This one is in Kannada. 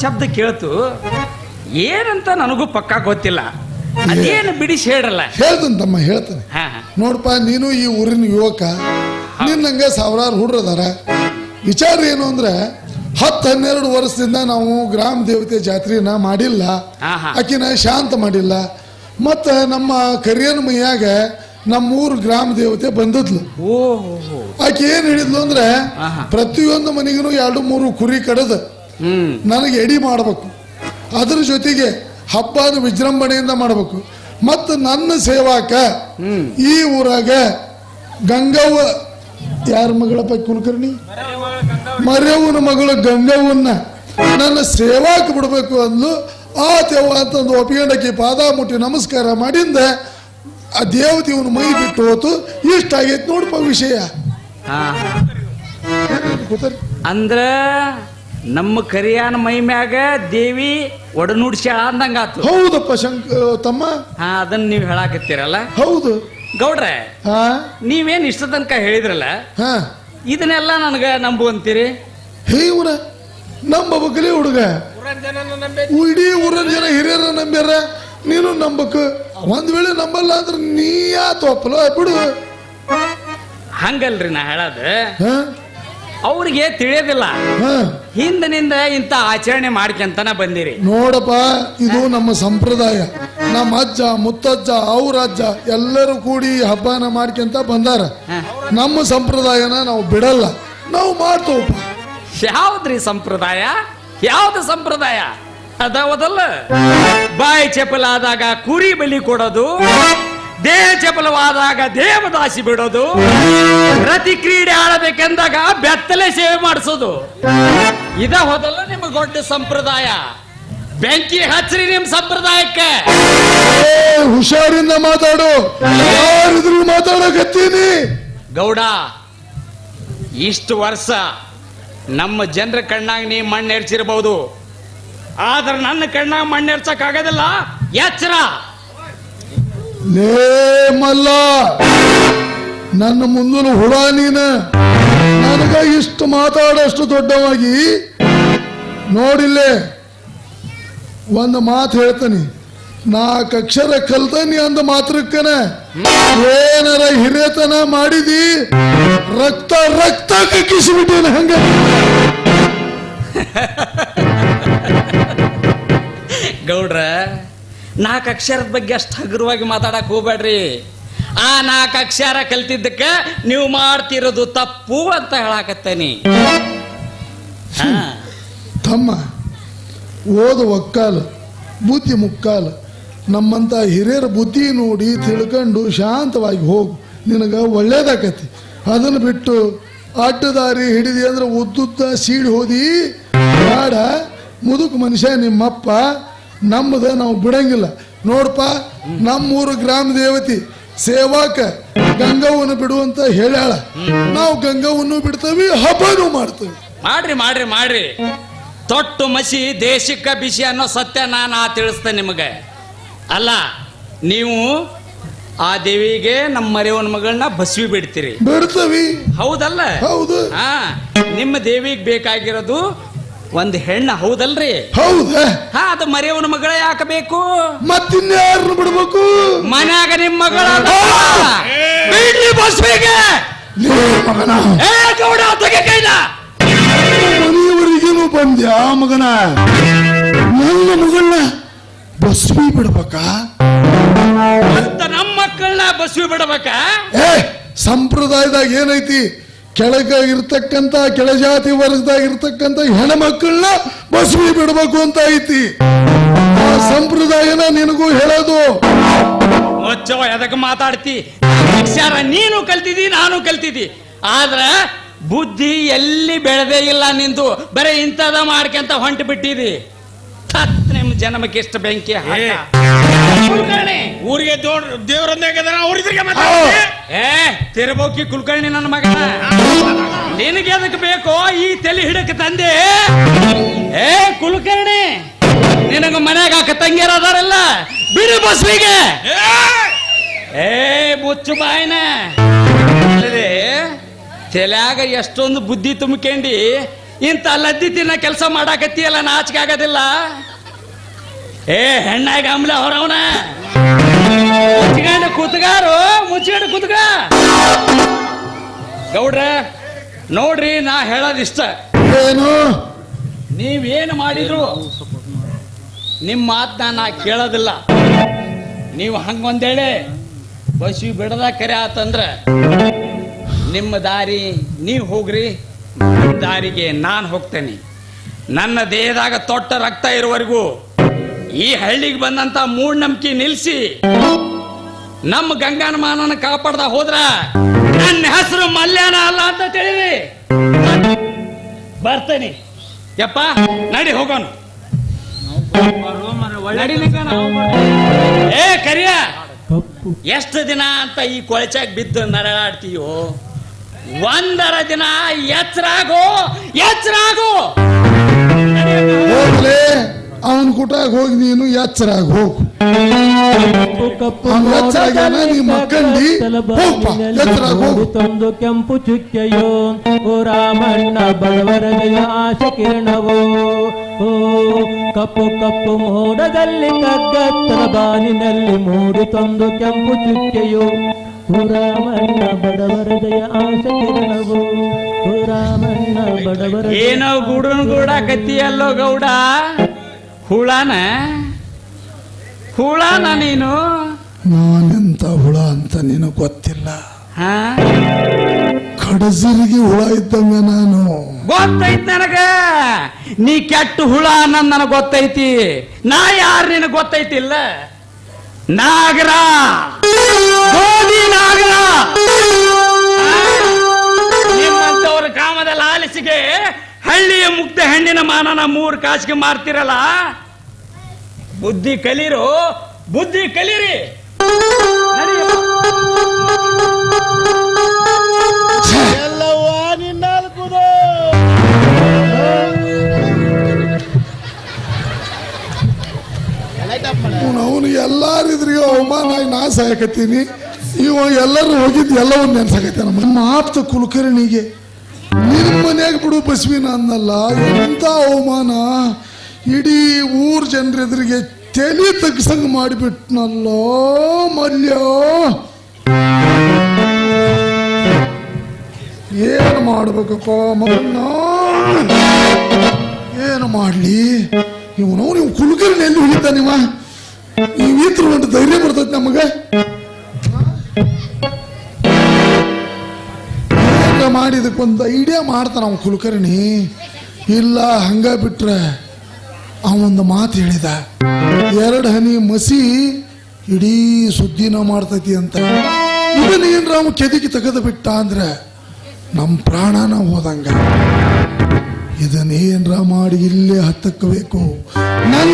ಶಬ್ದ ಕೇಳ್ತು ಏನಂತ ನನಗೂ ಪಕ್ಕಾ ಗೊತ್ತಿಲ್ಲ ಅದೇನು ಬಿಡಿಸಿ ಹೇಳಲ್ಲ ಹೇಳ್ತಾನೆ ತಮ್ಮ ಹೇಳ್ತಾನೆ ಹಾ. ನೋಡಪ್ಪ ನೀನು ಈ ಊರಿನ ಯುವಕ ನಿನ್ನಂಗೆ ಸಾವಿರಾರು ಹುಡ್ರದಾರ ವಿಚಾರ ಏನು ಅಂದ್ರೆ ಹತ್ತು ಹನ್ನೆರಡು ವರ್ಷದಿಂದ ನಾವು ಗ್ರಾಮ ದೇವತೆ ಜಾತ್ರೆಯನ್ನ ಮಾಡಿಲ್ಲ. ಆಕಿನ ಶಾಂತ ಮಾಡಿಲ್ಲ ಮತ್ತು ನಮ್ಮ ಕರಿಯನ ಮೈಯಾಗ ನಮ್ಮೂರು ಗ್ರಾಮ ದೇವತೆ ಬಂದದ್ಲು ಓ ಹೋ, ಹೋ. ಆಕೆ ಏನು ಹೇಳಿದ್ಲು ಅಂದ್ರೆ ಆಹಾ. ಪ್ರತಿಯೊಂದು ಮನೆಗೂ ಎರಡು ಮೂರು ಕುರಿ ಕಡದು ನನಗೆ ಎಡಿ ಮಾಡಬೇಕು. ಅದರ ಜೊತೆಗೆ ಹಬ್ಬದ ವಿಜೃಂಭಣೆಯಿಂದ ಮಾಡಬೇಕು. ಮತ್ತು ನನ್ನ ಸೇವಾಕ ಈ ಊರಾಗ ಗಂಗವ್ವ ಯಾರ ಮಗಳಪ್ಪ ಕುಲಕರ್ಣಿ? ಮರ್ಯವನ ಮಗಳು ಗಂಗವ್ವನ್ನ ನನ್ನ ಸೇವಾಕ ಬಿಡಬೇಕು ಅಂದ್ಲು. ಆ ತೆವ್ವ ಅಂತಂದು ಒಪ್ಪಿಕೊಂಡಕ್ಕೆ ಪಾದ ಮುಟ್ಟಿ ನಮಸ್ಕಾರ ಮಾಡಿಂದ ಆ ದೇವತೆ ಇವನು ಮೈ ಬಿಟ್ಟು ಹೋತು. ಇಷ್ಟ ಆಗೈತೆ ನೋಡಪ್ಪ ವಿಷಯ. ಅಂದ್ರ ನಮ್ಮ ಕರಿಯಾನ ಮೈ ಮ್ಯಾಗ ದೇವಿ ಒಡನುಡ್ಸ್ಯಾಳ ಅಂದಂಗಾತು ಹೌದಪ್ಪ ಶಂಕ ತಮ್ಮ? ಹಾ ಅದನ್ನ ನೀವು ಹೇಳಾಕತ್ತೀರಲ್ಲ? ಹೌದು. ಗೌಡ್ರೆ ಹಾ? ನೀವೇನ್ ಇಷ್ಟ ತನಕ ಹೇಳಿದ್ರಲ್ಲ? ಹಾ. ಇದನ್ನೆಲ್ಲ ನನಗ ನಂಬುವಂತೀರಿ? ಹೇ ಇವ್ರ ಹುಡುಗ. ಇಡೀ ಊರಿನ ಜನ ಹಿರಿಯರ ನಂಬ್ಯಾರ ನೀನು ನಂಬಕ್. ಒಂದ್ ವೇಳೆ ನಂಬಲ್ಲ ಅಂದ್ರೆ ನೀ ಯಾತೋಪ್ಪಲ ಬಿಡು. ಹಂಗಲ್ರಿ ನಾ ಹೇಳೋದು. ಹಾ? ಅವ್ರಿಗೆ ತಿಳಿಯೋದಿಲ್ಲ ಹಿಂದಿನಿಂದ ಇಂಥ ಆಚರಣೆ ಮಾಡ್ಕೊಂತನ ಬಂದಿರಿ. ನೋಡಪ್ಪ ಇದು ನಮ್ಮ ಸಂಪ್ರದಾಯ. ನಮ್ಮ ಅಜ್ಜ ಮುತ್ತಜ್ಜ ಅವ್ರ ಅಜ್ಜ ಎಲ್ಲರೂ ಕೂಡಿ ಹಬ್ಬನ ಮಾಡ್ಕೊಂತ ಬಂದಾರ. ನಮ್ಮ ಸಂಪ್ರದಾಯನ ನಾವು ಬಿಡಲ್ಲ. ನಾವು ಮಾಡ್ತೇವಪ್ಪ. ಯಾವ್ದ್ರಿ ಸಂಪ್ರದಾಯ? ಯಾವ್ದು ಸಂಪ್ರದಾಯ? ಅದಾವದಲ್ಲ ಬಾಯಿ ಚಪಲಾದಾಗ ಕುರಿ ಬಲಿ ಕೊಡೋದು. ದೇಹ ಚಪಲವಾದಾಗ ದೇವದಾಸಿ ಬಿಡೋದು. ಪ್ರತಿ ಕ್ರೀಡೆ ಆಡಬೇಕೆಂದಾಗ ಬೆತ್ತಲೆ ಸೇವೆ ಮಾಡಿಸೋದು. ಇದ ಹೋದಲ್ಲ ನಿಮ್ಮ ದೊಡ್ಡ ಸಂಪ್ರದಾಯ. ಬೆಂಕಿ ಹಚ್ಚರಿ ನಿಮ್ ಸಂಪ್ರದಾಯಕ್ಕೆ. ಹುಷಾರಿಂದ ಮಾತಾಡು. ಯಾರಿದ್ರು ಮಾತಾಡಕತ್ತೀನಿ. ಗೌಡ ಇಷ್ಟು ವರ್ಷ ನಮ್ಮ ಜನರ ಕಣ್ಣಾಗ ನೀ ಮಣ್ಣು ಎರ್ಚಿರ್ಬಹುದು ಆದ್ರೆ ನನ್ನ ಕಣ್ಣಾಗ ಮಣ್ಣು ಎರ್ಚಕ್ ಆಗೋದಿಲ್ಲ ಎಚ್ಚರ. ಲೇ ಮಲ್ಲ, ನನ್ನ ಮುಂದಿನ ಹುಳ ನೀನ. ನನಗ ಇಷ್ಟು ಮಾತಾಡೋಷ್ಟು ದೊಡ್ಡವಾಗಿ, ನೋಡಿಲ್ಲೇ, ಒಂದು ಮಾತು ಹೇಳ್ತಾನೆ. ನಾಲ್ಕು ಅಕ್ಷರ ಕಲ್ತಾನಿ ಅಂದ ಮಾತ್ರಕ್ಕನ. ಏನಾರ ಹಿರಿಯತನ ಮಾಡಿದಿ, ರಕ್ತ ರಕ್ತ ಕಕ್ಕಿಸಿಬಿಟ್ಟೇನೆ ಹಂಗ. ಗೌಡ್ರ ನಾಲ್ಕು ಅಕ್ಷರದ ಬಗ್ಗೆ ಅಷ್ಟು ಹಗುರವಾಗಿ ಮಾತಾಡಕ್ಕೆ ಹೋಗ್ಬೇಡ್ರಿ. ಆ ನಾಲ್ಕು ಅಕ್ಷರ ಕಲ್ತಿದ್ದಕ್ಕೆ ನೀವು ಮಾಡ್ತಿರೋದು ತಪ್ಪು ಅಂತ ಹೇಳಾಕತ್ತೇನಿ. ಹಾ. ತಮ್ಮ ಓದು ಒಕ್ಕಾಲು ಬುದ್ಧಿ ಮುಕ್ಕಾಲು ನಮ್ಮಂಥ ಹಿರಿಯರ ಬುದ್ಧಿ ನೋಡಿ ತಿಳ್ಕೊಂಡು ಶಾಂತವಾಗಿ ಹೋಗು. ನಿನಗೆ ಒಳ್ಳೇದಾಕತಿ. ಅದನ್ನು ಬಿಟ್ಟು ಅಡ್ಡದಾರಿ ಹಿಡಿದಿ ಅಂದ್ರೆ ಉದ್ದುದ್ದ ಸೀಡಿ ಹೋದಿ. ಬೇಡ ಮುದುಕ ಮನುಷ್ಯ ನಿಮ್ಮಪ್ಪ. ನಮ್ಮದ ನಾವು ಬಿಡಂಗಿಲ್ಲ. ನೋಡಪ್ಪ ನಮ್ಮೂರು ಗ್ರಾಮ ದೇವತಿ ಸೇವಾಕ ಗಂಗವನ್ನು ಬಿಡುವಂತ ಹೇಳ್ಯಾಳ. ನಾವು ಗಂಗವನ್ನು ಬಿಡ್ತೇವಿ ಹಬ್ಬನೂ ಮಾಡ್ತೇವೆ. ಮಾಡ್ರಿ ಮಾಡ್ರಿ ಮಾಡ್ರಿ. ತೊಟ್ಟು ಮಸಿ ದೇಶಕ್ಕ ಬಿಸಿ ಅನ್ನೋ ಸತ್ಯ ನಾನು ಆ ತಿಳಿಸ್ತೆ ನಿಮಗೆ. ಅಲ್ಲ ನೀವು ಆ ದೇವಿಗೆ ನಮ್ಮ ಮರೆಯವನ ಮಗಳನ್ನ ಬಸ್ವಿ ಬಿಡ್ತೀರಿ. ಬಿಡ್ತವಿ. ಹೌದಲ್ಲ? ಹೌದು. ಹಾ ನಿಮ್ಮ ದೇವಿಗೆ ಬೇಕಾಗಿರೋದು ಒಂದು ಹೆಣ್ಣ ಹೌದಲ್ರಿ? ಹೌದ? ಹಾ ಅದು ಮರೆಯವನ ಮಗಳ ಯಾಕೆ ಬೇಕು ಮತ್ತಿನ್ಯಾರನ್ನ ಬಿಡ್ಬೇಕು? ಮನ್ಯಾಗ ನಿಮ್ಮ ಮಗಳ ಬಿಡ್ರಿ ಬಸ್ವಿಗೆ ಲೇ ಮಗನ. ಏ ಗೌಡ ತೆಗೆ ಕೈನ. ಮನೆಯವರಿಗೇನು ಬಂದ್ಯಾ ಮಗನ? ನನ್ನ ಮಗಳನ್ನ ಬಸ್ವಿ ಬಿಡ್ಬೇಕಾ? ಅಂತ ನಮ್ಮ ಮಕ್ಕಳನ್ನ ಬಸ್ವಿ ಬಿಡಬೇಕಾ? ಏ ಸಂಪ್ರದಾಯದಾಗ ಏನೈತಿ? ಕೆಳಗಾಗಿರ್ತಕ್ಕಂಥ ಕೆಳಜಾತಿ ವರ್ಗದಾಗ ಇರ್ತಕ್ಕಂಥ ಹೆಣ್ಮಕ್ಳನ್ನ ಬಸವಿ ಬಿಡ್ಬೇಕು ಅಂತ ಐತಿ. ಆ ಸಂಪ್ರದಾಯನ ನಿನಗೂ ಹೇಳೋದು. ಎದಕ್ಕೆ ಮಾತಾಡ್ತಿ? ಅಕ್ಷರ ನೀನು ಕಲ್ತಿದ್ದಿ, ನಾನು ಕಲ್ತಿದ್ದಿ. ಆದ್ರ ಬುದ್ಧಿ ಎಲ್ಲಿ ಬೆಳೆದೇ ಇಲ್ಲ ನಿಂದು. ಬರೀ ಇಂಥದ ಮಾಡ್ಕೊಂತ ಹೊಂಟು ಬಿಟ್ಟಿದಿ. ಜನ್ಮಕ್ಕೆ ಎಷ್ಟು ಬೆಂಕಿ ಹಾಕ. ಕುಲ್ಕರ್ಣಿ. ಊರಿಗೆ ಅವ್ರಿದ್ರಿಗೆ ಏ ತಿರುಬೋಕಿ ಕುಲ್ಕರ್ಣಿ ನನ್ನ ಮಗನ ನಿನಗೆ ಅದಕ್ಕೆ ಬೇಕೋ ಈ ತಲೆ ಹಿಡಕ್ಕೆ ತಂದೆ. ಏ ಕುಲಕರ್ಣಿ ನಿನಗ ಮನ್ಯಾಗ ಅಕ್ಕ ತಂಗಿಯರ ಅದಾರಲ್ಲ ಬಿಡು ಬಸ್ವಿಗೆ. ಏ ಮುಚ್ಚು ಬಾಯ್ನ. ಅಲ್ಲದೆ ತಲ್ಯಾಗ ಎಷ್ಟೊಂದು ಬುದ್ಧಿ ತುಂಬಿಕೊಂಡಿ ಇಂಥ ಲದ್ದಿ ತಿನ್ನ ಕೆಲಸ ಮಾಡಾಕತ್ತಿಯಲ್ಲ ನಾಚಿಕೆ ಆಗೋದಿಲ್ಲ. ಏ ಹೆಣ್ಣಾಗ ಆಮ್ಲೆ ಹೊರವನ ಮುಚ್ಚಿಕೊಂಡು ಕುತ್ಗಾರು ಮುಚ್ಚಿಕೊಂಡು ಕೂತ್ಗ ಗೌಡ್ರ ನೋಡ್ರಿ ನಾ ಹೇಳೋದಿಷ್ಟ. ಏನು? ನೀವೇನು ಮಾಡಿದ್ರು? ನಿಮ್ಮ ಮಾತನ್ನ ನಾ ಕೇಳೋದಿಲ್ಲ. ನೀವು ಹಂಗೊಂದೇಳೆ ಬಸಿ ಬಿಡದ ಕರೆ ಆತಂದ್ರೆ ನಿಮ್ಮ ದಾರಿ ನೀವು ಹೋಗ್ರಿ ನಿಮ್ಮ ದಾರಿಗೆ ನಾನು ಹೋಗ್ತೇನೆ. ನನ್ನ ದೇಹದಾಗ ತೊಟ್ಟ ರಕ್ತ ಇರುವವರೆಗೂ ಈ ಹಳ್ಳಿಗೆ ಬಂದಂತ ಮೂಢನಂಬಿಕೆ ನಿಲ್ಸಿ ನಮ್ಮ ಗಂಗಾನ ಮಾನನ ಕಾಪಾಡ್ದ ಹೋದ್ರ ನನ್ನ ಹೆಸರು ಮಲ್ಯಾನ ಅಲ್ಲ ಅಂತ ತಿಳಿರಿ. ಬರ್ತೇನೆ. ಯಪ್ಪ, ನಡಿ ಹೋಗೋಣ. ಏ, ಕರಿಯ. ಎಷ್ಟು ದಿನ ಅಂತ ಈ ಕೊಳಚಾಗ ಬಿದ್ದು ನರಳಾಡ್ತೀಯೋ? ಒಂದರ ದಿನ ಎಚ್ಚರಾಗೋ ಎಚ್ಚರಾಗೋ ಅವನ್ ಕುಟಾಗ ಹೋಗಿ ನೀನು ಎಚ್ಚರಾಗ ಹೋಗು ಮಕ್ಕಂಡಿ, ಎಚ್ಚರಾಗ್ ಹೋಗು. ತಂದು ಕೆಂಪು ಚುಕ್ಕೆಯೋ ಓ ರಾಮಣ್ಣ ಬಡವರನೆಯ ಆಶ ಕಿರಣವೋ ಓ ಕಪ್ಪು ಕಪ್ಪು ಮೋಡದಲ್ಲಿ ಕಗ್ಗತ್ತಲ ಬಾನಿನಲ್ಲಿ ಮೂಡಿ ತಂದು ಕೆಂಪು ಚುಕ್ಕೆಯೋ ಓ ರಾಮಣ್ಣ ಬಡವರದಯ ಆಶ ಕಿರಣವೋ ಓ ರಾಮಣ್ಣ ಬಡವರ ಏನೋ ಗುಡನ್ ಗೂಡ ಕತ್ತಿಯಲ್ಲೋ ಗೌಡ ಹುಳಾನ? ಹುಳಾನ ನೀನು? ನಾನೆಂತ ಹುಳ ಅಂತ ನಿನಗೆ ಗೊತ್ತಿಲ್ಲ? ಹಾ? ಕಡಜರಿಗೆ ಹುಳ ಇದ್ದಂಗ ನಾನು. ಗೊತ್ತೈತಿ ನನಗ. ನೀ ಕೆಟ್ಟ ಹುಳ ಅನ್ನ ನನಗೆ ಗೊತ್ತೈತಿ. ನಾ ಯಾರು ನಿನಗೆ ಗೊತ್ತೈತಿಲ್ಲ? ನಾಗರ ಗೋಧಿ ನಾಗರ ನಿಮ್ಮಂತವ್ರ ಕಾಮದ ಲಾಲಿಸಿಗೆ ಹಳ್ಳಿಯ ಮುಕ್ತ ಹೆಣ್ಣಿನ ಮಾನನ ಮೂರು ಕಾಸಿಗೆ ಮಾರ್ತಿರಲ್ಲ? ಬುದ್ಧಿ ಕಲೀರು? ಬುದ್ಧಿ ಕಲೀರಿ. ಅವನು ಎಲ್ಲಾರಿದ್ರಿಗೆ ಅವಮಾನ ಆಗಿ ನಾ ಸಾಯಕತ್ತೀನಿ ಇವ ಎಲ್ಲರೂ ಹೋಗಿದ್ದು ಎಲ್ಲವನ್ನ ನೆನ್ಸಾಕತ್ತಾನ ನಮ್ಮ ಆಪ್ತ ಕುಲಕರ್ಣಿಗೆ. ಮನ್ಯಾಗ ಬಿಡು ಬಸವಿನ ಅನ್ನಲ್ಲ ಎಂತ ಅವಮಾನ? ಇಡೀ ಊರ್ ಜನರೆದುರಿಗೆ ತಲೆ ತಗ್ಸಂಗ್ ಮಾಡಿಬಿಟ್ನಲ್ಲೋ ಮಲ್ಯ. ಏನು ಮಾಡ್ಬೇಕಪ್ಪ ಮಗನ್ನ? ಏನು ಮಾಡ್ಲಿ? ಇವನು ನೀವು ಕುಲಕರ್ಣಿ ಎಲ್ಲಿ ಉಳಿತಾನ ನೀವ ನೀವು ಈತ್ರ ಒಂದು ಧೈರ್ಯ ಬರ್ತೈತಿ ನಮಗ. ಮಾಡಿದಕ್ಕೊಂದು ಐಡಿಯಾ ಮಾಡ್ತಾನ ಕುಲಕರ್ಣಿ. ಇಲ್ಲ, ಹಂಗ ಬಿಟ್ರೆ ಅವೊಂದು ಮಾತು ಹೇಳಿದ. ಎರಡು ಹನಿ ಮಸಿ ಇಡೀ ಸುದ್ದಿನ ಮಾಡ್ತೈತಿ ಅಂತ. ಇದನ್ನೇನ್ರ ರಾಮ ಕೆದಿಗೆ ತೆಗೆದು ಬಿಟ್ಟ ಅಂದ್ರೆ ನಮ್ಮ ಪ್ರಾಣನ ಹೋದಂಗ. ಇದನ್ನೇನ್ರ ಮಾಡಿ ಇಲ್ಲೇ ಹತ್ತಕ್ಕಬೇಕು ನನ್ನ